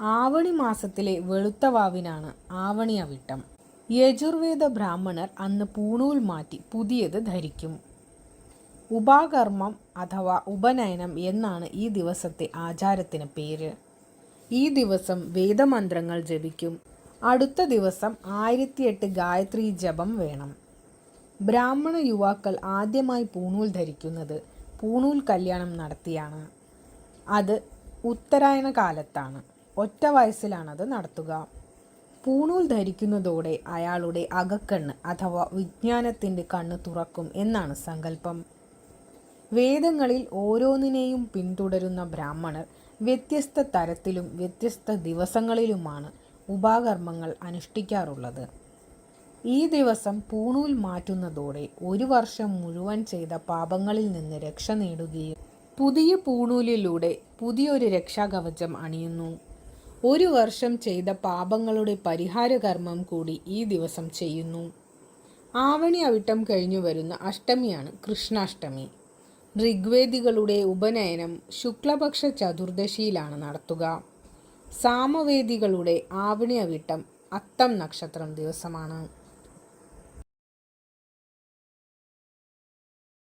ആവണി മാസത്തിലെ വെളുത്ത വാവിനാണ് ആവണി അവിട്ടം. യജുർവേദ ബ്രാഹ്മണർ അന്ന് പൂണൂൽ മാറ്റി പുതിയത് ധരിക്കും. ഉപാകർമ്മം അഥവാ ഉപനയനം എന്നാണ് ഈ ദിവസത്തെ ആചാരത്തിന് പേര്. ഈ ദിവസം വേദമന്ത്രങ്ങൾ ജപിക്കും. അടുത്ത ദിവസം ആയിരത്തിയെട്ട് ഗായത്രി ജപം വേണം. ബ്രാഹ്മണ യുവാക്കൾ ആദ്യമായി പൂണൂൽ ധരിക്കുന്നത് പൂണൂൽ കല്യാണം നടത്തിയാണ്. അത് ഉത്തരായണ കാലത്താണ്. ഒറ്റ വയസ്സിലാണത് നടത്തുക. പൂണൂൽ ധരിക്കുന്നതോടെ അയാളുടെ അകക്കണ്ണ് അഥവാ വിജ്ഞാനത്തിന്റെ കണ്ണ് തുറക്കും എന്നാണ് സങ്കല്പം. വേദങ്ങളിൽ ഓരോന്നിനെയും പിന്തുടരുന്ന ബ്രാഹ്മണർ വ്യത്യസ്ത തരത്തിലും വ്യത്യസ്ത ദിവസങ്ങളിലുമാണ് ഉപാകർമ്മങ്ങൾ അനുഷ്ഠിക്കാറുള്ളത്. ഈ ദിവസം പൂണൂൽ മാറ്റുന്നതോടെ ഒരു വർഷം മുഴുവൻ ചെയ്ത പാപങ്ങളിൽ നിന്ന് രക്ഷ നേടുകയും പുതിയ പൂണൂലിലൂടെ പുതിയൊരു രക്ഷാകവചം അണിയുന്നു. ഒരു വർഷം ചെയ്ത പാപങ്ങളുടെ പരിഹാരകർമ്മം കൂടി ഈ ദിവസം ചെയ്യുന്നു. ആവണി അവിട്ടം കഴിഞ്ഞു വരുന്ന അഷ്ടമിയാണ് കൃഷ്ണാഷ്ടമി. ഋഗ്വേദികളുടെ ഉപനയനം ശുക്ലപക്ഷ ചതുർദശിയിലാണ് നടത്തുക. സാമവേദികളുടെ ആവണി അവിട്ടം അത്തം നക്ഷത്രം ദിവസമാണ്.